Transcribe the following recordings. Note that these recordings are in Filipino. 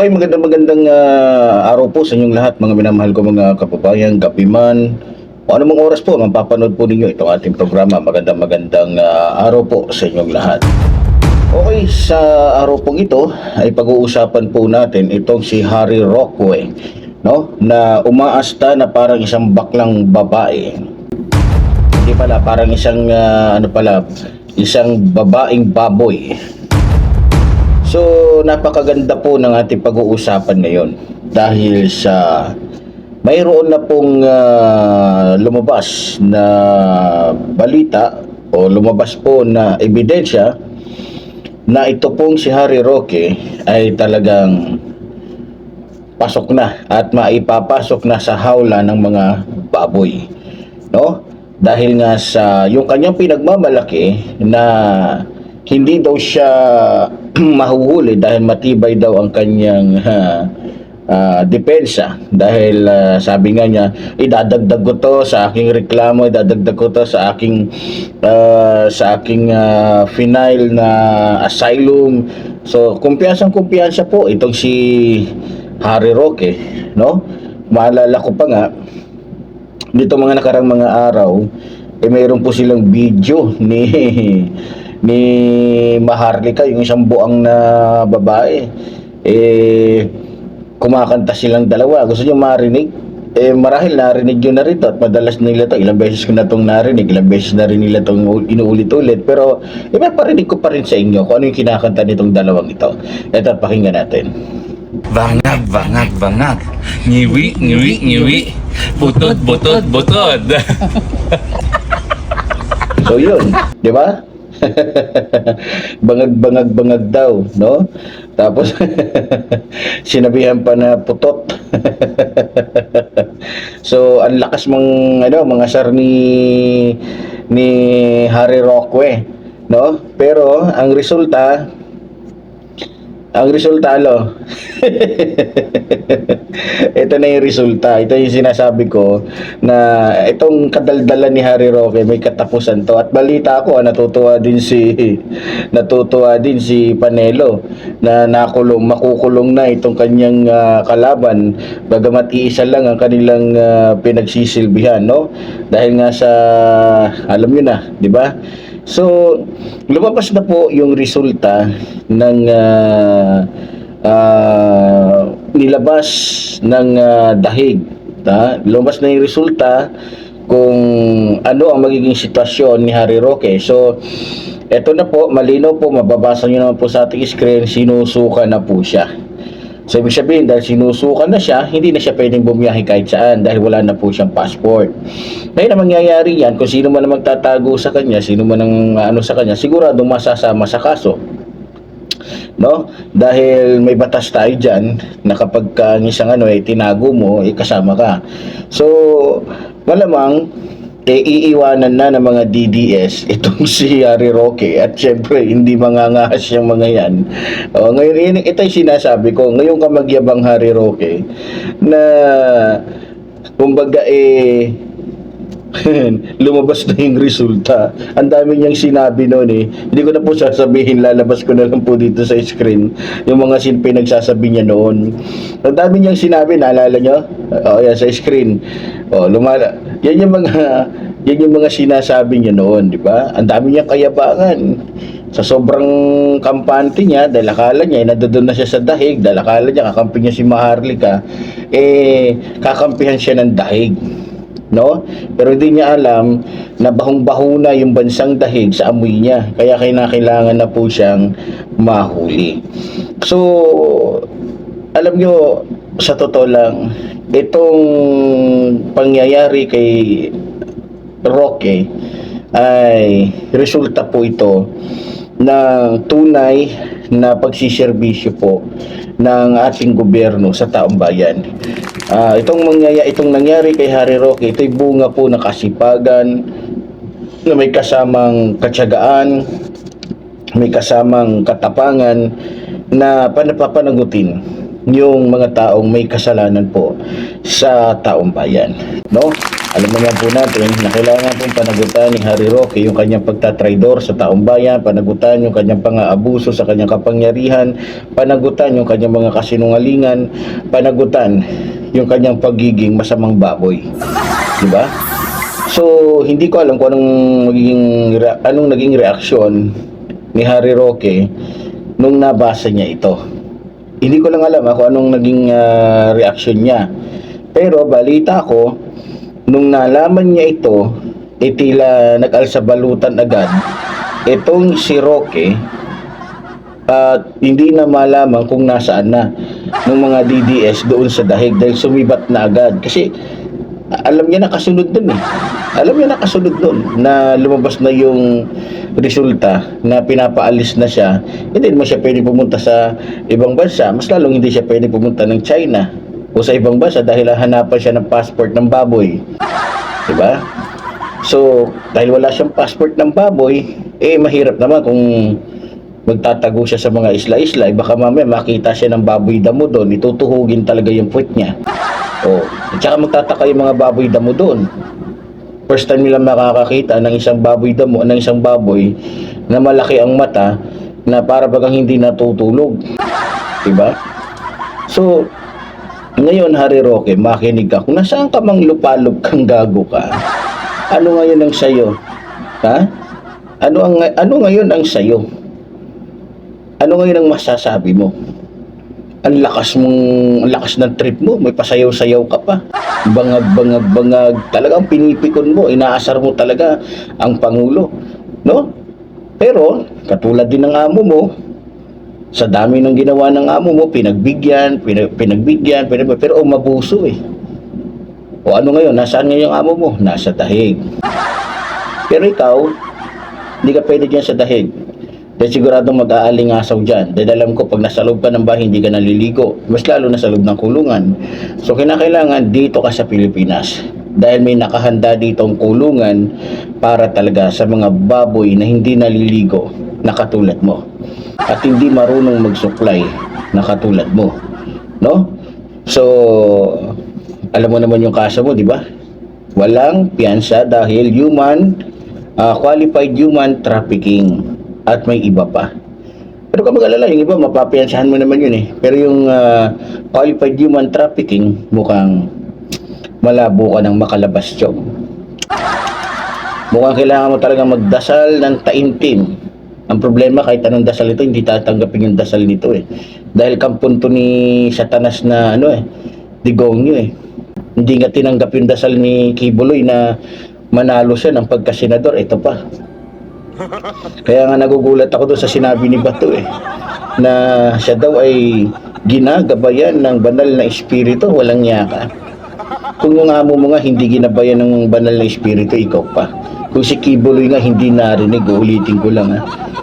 Okay, magandang magandang ah, araw po sa inyong lahat, mga minamahal ko mga kababayan, gabi man, o anumang oras po, mapapanood po ninyo itong ating programa. Magandang magandang ah, araw po sa inyong lahat. Okay, sa araw pong ito ay pag-uusapan po natin itong si Harry Rockway, no? Na umaasta na parang isang baklang babae. Hindi pala, parang isang ah, ano pala, isang babaeng baboy. So, napakaganda po ng ating pag-uusapan ngayon dahil sa mayroon na pong ah, lumabas na balita o lumabas po na ebidensya na ito pong si Harry Roque ay talagang pasok na at maipapasok na sa hawla ng mga baboy. No? Dahil nga sa yung kanyang pinagmamalaki na hindi daw siya mahuhuli dahil matibay daw ang kanyang ha, ah, depensa. Dahil ah, sabi nga niya idadagdag ko to sa aking reklamo idadagdag ko to sa aking ah, sa aking ah, final na asylum. So kumpiyansang kumpiyansa po itong si Harry Roque no? Maalala ko pa nga dito mga nakarang mga araw eh mayroon po silang video ni ni Maharlika yung isang buang na babae eh kumakanta silang dalawa gusto niyo marinig eh marahil narinig yun na rito at madalas nila to ilang beses ko na tong narinig ilang beses na rin nila tong inuulit-ulit pero ipaparinig ko pa rin sa inyo kung ano yung kinakanta nitong dalawang ito eto pakinggan natin Bangag, bangag, bangag. Ngiwi, ngiwi, ngiwi. Butod, butod, butod. So yun, di ba? bangag bangag bangag daw, no? Tapos sinabihan pa na putot. so ang lakas mong ano, mga sar ni ni Harry Rockway, no? Pero ang resulta ang resulta lo ito na yung resulta. Ito yung sinasabi ko na itong kadaldalan ni Harry Roque may katapusan to. At balita ko ah, natutuwa din si natutuwa din si Panelo na nakulong makukulong na itong kanyang ah, kalaban. Bagamat iisa lang ang kanilang ah, pinagsisilbihan no? Dahil nga sa alam niyo na di ba So, lumabas na po yung resulta ng ah, ah, nilabas ng ah, dahig. Ta? Lumabas na yung resulta kung ano ang magiging sitwasyon ni Harry Roque. So, eto na po, malino po, mababasa nyo naman po sa ating screen, sinusuka na po siya. So, ibig sabihin, dahil sinusukan na siya, hindi na siya pwedeng bumiyahe kahit saan dahil wala na po siyang passport. Ngayon, ang mangyayari yan, kung sino man ang magtatago sa kanya, sino man ang ano sa kanya, sigurado masasama sa kaso. No? Dahil may batas tayo dyan na kapag ka ang isang ano, eh, tinago mo, eh, ka. So, malamang, eh, iiwanan na ng mga DDS itong si Harry Roque. At syempre hindi mangangahas yung mga yan. O, ngayon yun, ito yung sinasabi ko. Ngayon ka magyabang Harry Roque na kumbaga eh lumabas na yung resulta. Ang dami niyang sinabi noon eh. Hindi ko na po sasabihin, lalabas ko na lang po dito sa screen yung mga sin pinagsasabi niya noon. Ang dami niyang sinabi, naalala niyo? O, yan, sa screen. O, lumala. Yan yung mga, yan yung mga sinasabi niya noon, di ba? Ang dami niyang kayabangan. Sa sobrang kampante niya, dahil akala niya, eh, nandoon na siya sa dahig, dahil akala niya, kakampi niya si Maharlika, eh, kakampihan siya ng dahig no? Pero hindi niya alam na bahong-baho na yung bansang dahig sa amoy niya. Kaya kailangan na po siyang mahuli. So, alam nyo, sa totoo lang, itong pangyayari kay Roque ay resulta po ito ng tunay na pagsiservisyo po ng ating gobyerno sa taong bayan. Ah, itong mangyaya itong nangyari kay Harry Roque, ito'y bunga po ng kasipagan na may kasamang katyagaan, may kasamang katapangan na panapapanagutin yung mga taong may kasalanan po sa taong bayan, no? Alam naman po natin na kailangan pong panagutan ni Harry Roque yung kanyang pagtatraidor sa taong bayan, panagutan yung kanyang pang-aabuso sa kanyang kapangyarihan, panagutan yung kanyang mga kasinungalingan, panagutan yung kanyang pagiging masamang baboy. Di ba? So, hindi ko alam kung anong magiging anong naging reaksyon ni Harry Roque nung nabasa niya ito. Hindi ko lang alam ah, kung anong naging ah, reaksyon niya. Pero balita ko, nung nalaman niya ito, eh tila nag-alsabalutan agad. Itong si Roque, at hindi na malaman kung nasaan na ng mga DDS doon sa dahig dahil sumibat na agad. Kasi alam niya nakasunod dun eh. Alam niya nakasunod dun na lumabas na yung resulta na pinapaalis na siya. Hindi mo siya pwede pumunta sa ibang bansa. Mas lalong hindi siya pwede pumunta ng China o sa ibang bansa dahil hanapan siya ng passport ng baboy. Diba? So, dahil wala siyang passport ng baboy, eh mahirap naman kung magtatago siya sa mga isla-isla, eh baka mamaya makita siya ng baboy damo doon, itutuhugin talaga yung puwet niya. O, at saka magtataka yung mga baboy damo doon. First time nila makakakita ng isang baboy damo, ng isang baboy na malaki ang mata na para bagang hindi natutulog. Diba? So, ngayon, Harry Roque, makinig ka. Kung nasaan ka mang lupalop kang gago ka, ano ngayon ang sayo? Ha? Ano ang ano ngayon ang sayo? Ano ngayon ang masasabi mo? Ang lakas mong ang lakas ng trip mo, may pasayaw-sayaw ka pa. Bangag bangag bangag, talagang pinipikon mo, inaasar mo talaga ang pangulo, no? Pero katulad din ng amo mo, sa dami ng ginawa ng amo mo, pinagbigyan, pinag, pinagbigyan, pinag, pero umabuso eh. O ano ngayon, nasaan ngayon yung amo mo? Nasa dahig. Pero ikaw, hindi ka pwede dyan sa dahig. Dahil siguradong mag-aalingasaw dyan. Dahil alam ko, pag nasa loob ka ng bahay, hindi ka naliligo. Mas lalo na sa loob ng kulungan. So, kinakailangan dito ka sa Pilipinas. Dahil may nakahanda ditong kulungan para talaga sa mga baboy na hindi naliligo na katulad mo. At hindi marunong magsuklay na katulad mo. No? So, alam mo naman yung kaso mo, di ba? Walang piyansa dahil human, ah, qualified human trafficking at may iba pa. Pero kung mag-alala, yung iba, mapapiyansahan mo naman yun eh. Pero yung ah, qualified human trafficking, mukhang malabo ka ng makalabas job. Mukhang kailangan mo talaga magdasal ng taimtim. Ang problema, kahit anong dasal ito, hindi tatanggapin yung dasal nito eh. Dahil kampunto ni Satanas na ano eh, digongyo eh. Hindi nga tinanggap yung dasal ni Kibuloy na manalo siya ng pagkasenador. Ito pa. Kaya nga nagugulat ako doon sa sinabi ni Bato eh, na siya daw ay ginagabayan ng banal na espiritu, walang yaka. Kung yung amo mo nga hindi ginabayan ng banal na espiritu, ikaw pa. Kung si Kibuloy nga hindi narinig, ulitin ko lang ha,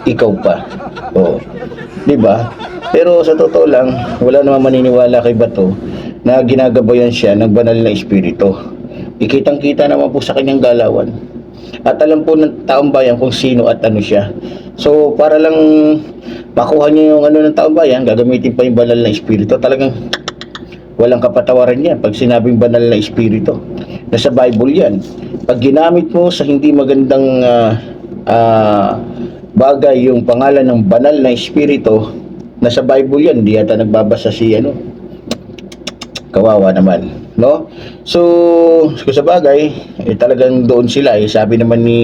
ikaw pa. Oo. Di ba? Pero sa totoo lang, wala namang maniniwala kay Bato na ginagabayan siya ng banal na espiritu. Ikitang-kita naman po sa kanyang galawan. At alam po ng taong bayan kung sino at ano siya. So, para lang makuha niya yung ano ng taong bayan, gagamitin pa yung banal na espiritu. Talagang walang kapatawaran yan pag sinabing banal na espiritu. Nasa Bible yan. Pag ginamit mo sa hindi magandang ah, ah, bagay yung pangalan ng banal na espiritu, nasa Bible yan. Hindi yata nagbabasa si ano, kawawa naman no so sa bagay eh, talagang doon sila eh sabi naman ni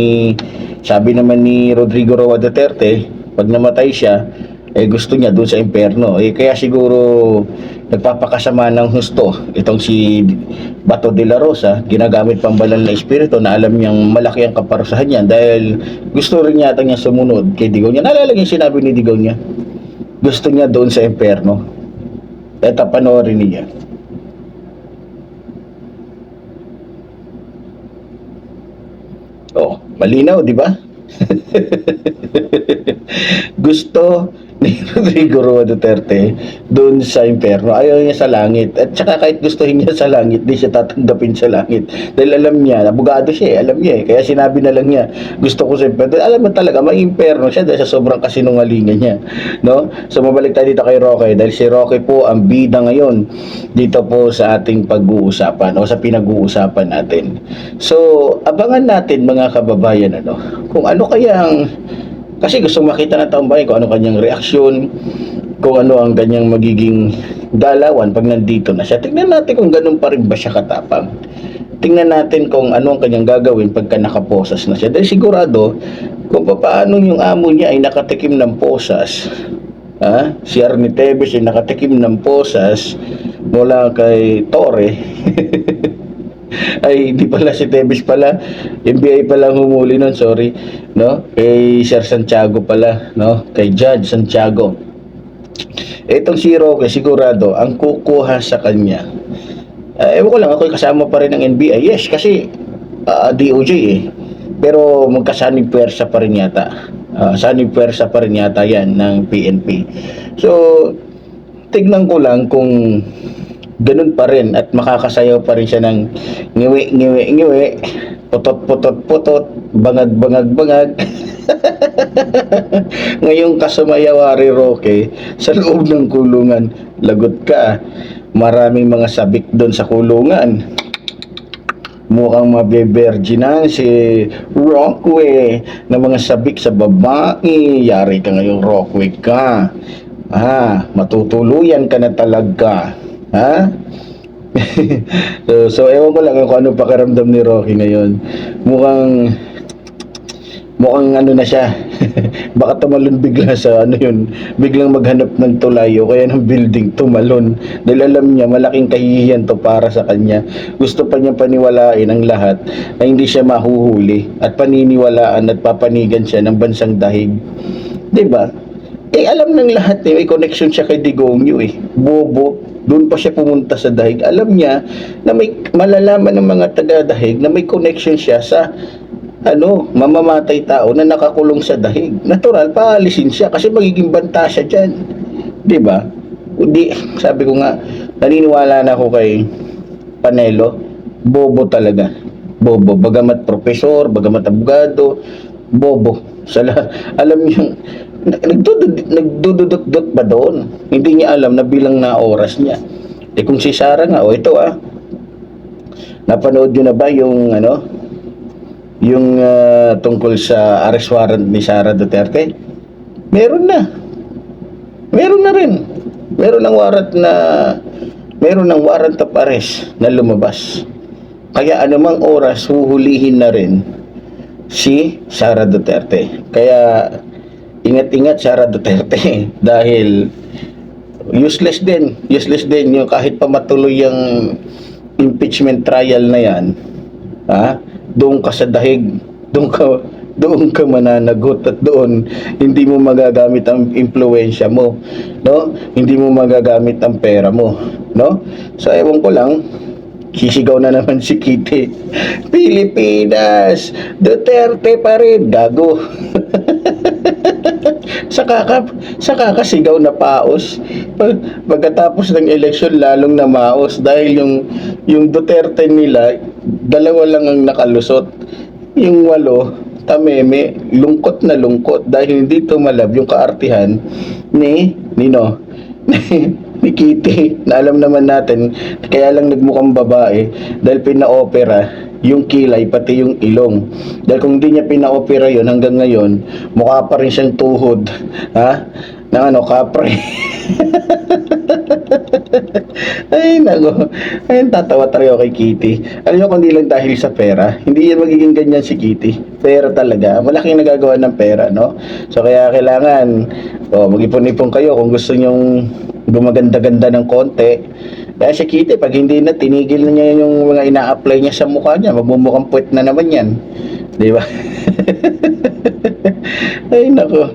sabi naman ni Rodrigo Roa Duterte pag namatay siya eh gusto niya doon sa impyerno eh kaya siguro nagpapakasama ng husto. Itong si Bato de la Rosa ginagamit pang banal na espiritu na alam niyang malaki ang kaparusahan niya dahil gusto rin yata niya sumunod kay Digaw niya. Naalala yung sinabi ni Digaw niya? Gusto niya doon sa impyerno eto panoorin niya. Oh, malinaw, di ba? Gusto ni Rodrigo Roa Duterte doon sa impyerno. Ayaw niya sa langit. At saka kahit gustuhin niya sa langit, di siya tatanggapin sa langit. Dahil alam niya, abogado siya eh, alam niya eh. Kaya sinabi na lang niya, gusto ko sa impyerno. Alam mo talaga, may impyerno siya dahil sa sobrang kasinungalingan niya. No? So mabalik tayo dito kay Roque. Dahil si Roque po ang bida ngayon dito po sa ating pag-uusapan o sa pinag-uusapan natin. So, abangan natin mga kababayan ano, kung ano kayang kasi gusto makita ng taong bayan kung ano kanyang reaksyon, kung ano ang kanyang magiging galawan pag nandito na siya. Tingnan natin kung ganun pa rin ba siya katapang. Tingnan natin kung ano ang kanyang gagawin pagka nakaposas na siya. Dahil sigurado, kung paano yung amo niya ay nakatikim ng posas, ha? si Arnie Tevez ay nakatikim ng posas mula kay Torre, ay hindi pala si Tevez pala. NBI pala humuli nun sorry. No? Kay Sir Santiago pala no? Kay Judge Santiago. Etong si Roque sigurado ang kukuha sa kanya. Uh, ewan ko lang ako kasama pa rin ng NBI yes kasi ah, DOJ eh. Pero magkasanig pwersa pa rin yata. Uh, sanig pwersa pa rin yata yan ng PNP so tignan ko lang kung ganun pa rin at makakasayaw pa rin siya ng ngiwi, ngiwi, ngiwi, putot, putot, putot, bangag, bangag, bangag. Ngayong kasumayawari Roque, sa loob ng kulungan, lagot ka. Maraming mga sabik doon sa kulungan. Mukhang mabeberginan si Rockway na mga sabik sa babae. Yari ka ngayong Rockway ka. Ah, matutuluyan ka na talaga. Ha? so, so, ewan ko lang kung ano pakiramdam ni Rocky ngayon. Mukhang, mukhang ano na siya. Baka tumalon bigla sa ano yun, biglang maghanap ng tulay o kaya ng building tumalon. Dahil alam niya, malaking kahihiyan to para sa kanya. Gusto pa niya paniwalain ang lahat na hindi siya mahuhuli at paniniwalaan at papanigan siya ng bansang dahig. ba? Eh, alam ng lahat eh, may connection siya kay Digongyo eh. Bobo, doon pa siya pumunta sa dahig. Alam niya na may malalaman ng mga taga-dahig na may connection siya sa ano, mamamatay tao na nakakulong sa dahig. Natural, paalisin siya kasi magiging banta siya dyan. Di ba? Di, sabi ko nga, naniniwala na ako kay Panelo, bobo talaga. Bobo. Bagamat profesor, bagamat abogado, bobo. Sala, alam niyo, nagdudud- nagdududot ba doon? Hindi niya alam na bilang na oras niya. Eh kung si Sarah nga, o ito ah, napanood niyo na ba yung ano, yung ah, tungkol sa arrest warrant ni Sara Duterte? Meron na. Meron na rin. Meron ng warrant na meron ng warrant of arrest na lumabas. Kaya anumang oras huhulihin na rin si Sara Duterte. Kaya ingat-ingat Sara Duterte dahil useless din. Useless din yung kahit pa matuloy yung impeachment trial na yan. Ha? Doon ka sa dahig. Doon ka doon ka mananagot at doon hindi mo magagamit ang impluensya mo no hindi mo magagamit ang pera mo no so ewan ko lang sisigaw na naman si Kitty Pilipinas Duterte pa rin gago sa kaka sa kakasigaw na paos. Pag, pagkatapos ng eleksyon lalong na maos dahil yung yung Duterte nila dalawa lang ang nakalusot. Yung walo tameme lungkot na lungkot. Dahil hindi tumalab yung kaartihan ni Nino ni Kitty. Na alam naman natin kaya lang nagmukhang babae dahil pinaopera yung kilay pati yung ilong. Dahil kung hindi niya pinaopera yon hanggang ngayon mukha pa rin siyang tuhod ha? Ng ano kapre. Ay nako ay tatawa tayo kay Kitty. Alam niyo kung di lang dahil sa pera hindi yan magiging ganyan si Kitty. Pera talaga. Malaking nagagawa ng pera no? So kaya kailangan oh, mag-ipon-ipon kayo kung gusto nyong gumaganda-ganda ng konti kaya si Kitty pag hindi na tinigil na niya yung mga ina-apply niya sa mukha niya magmumukhang puwet na naman yan di ba ay nako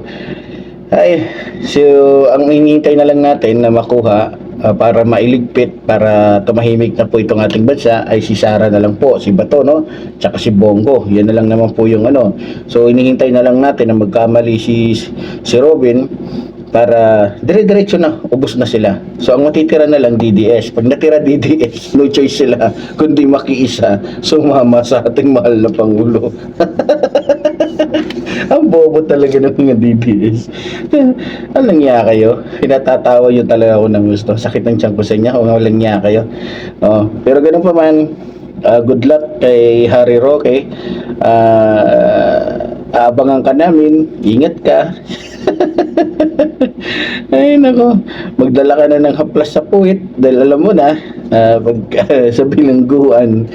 ay, so ang hinihintay na lang natin na makuha ah, para mailigpit, para tumahimik na po itong ating bansa ay si Sara na lang po, si Bato, no? Tsaka si Bongo. Yan na lang naman po yung ano. So, inihintay na lang natin na magkamali si, si Robin para dire-diretso na, ubos na sila. So ang matitira na lang DDS. Pag natira DDS, no choice sila kundi makiisa sumama sa ating mahal na Pangulo. ang bobo talaga ng mga DDS. Alang niya kayo? Pinatatawa yun talaga ako ng gusto. Sakit ng tiyan ko sa inyo kung walang niya kayo. Oh, pero ganun pa man, ah, good luck kay Harry Roque. Ah, aabangan ka namin. Ingat ka. Ay nako, magdala ka na ng haplas sa puwit dahil alam mo na, ah, pag sa bilangguan,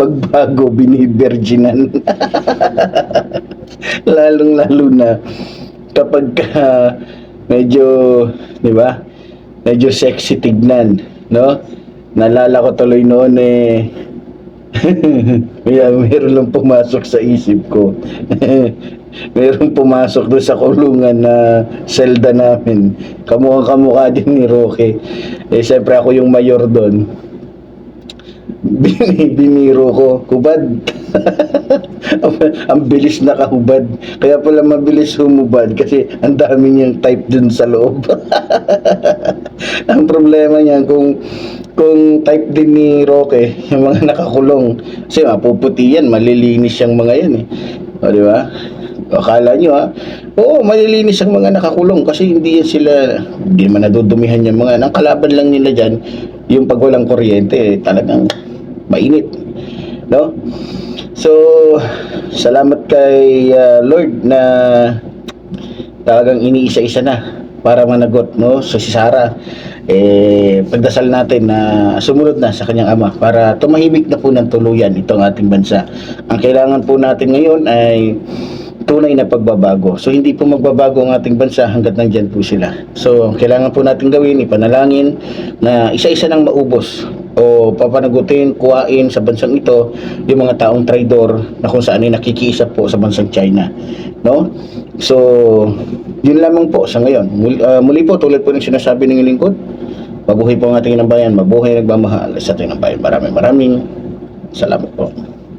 pagbago biniberginan. Lalong lalo na kapag ka medyo, di ba? Medyo sexy tignan, no? Nalala ko tuloy noon eh Kaya meron lang pumasok sa isip ko. meron pumasok doon sa kulungan na selda namin. Kamukha kamukha din ni Roque. Eh, siyempre ako yung mayor doon. Bin- biniro ko, hubad. ang, bilis nakahubad. Kaya pala mabilis humubad kasi ang dami niyang type dun sa loob. ang problema niyan kung kung type din ni Roque, yung mga nakakulong. Kasi mapuputi yan, malilinis yung mga yan eh. O, di ba? Akala nyo ha? Oo, malilinis ang mga nakakulong kasi hindi yan sila, hindi man nadudumihan yung mga, ang kalaban lang nila dyan, yung pag walang kuryente, eh, talagang mainit. No? So, salamat kay uh, Lord na talagang iniisa-isa na para managot no so si Sarah eh pagdasal natin na sumunod na sa kanyang ama para tumahimik na po ng tuluyan itong ating bansa ang kailangan po natin ngayon ay tunay na pagbabago so hindi po magbabago ang ating bansa hanggat nandyan po sila so ang kailangan po natin gawin ipanalangin na isa-isa nang maubos o papanagutin, kuhain sa bansang ito yung mga taong traidor na kung saan ay nakikiisa po sa bansang China. No? So, yun lamang po sa ngayon. Muli, ah, muli po, tulad po ng sinasabi ng lingkod, mabuhay po ang ating ng bayan, mabuhay nagmamahal sa ating ng bayan. Maraming maraming salamat po.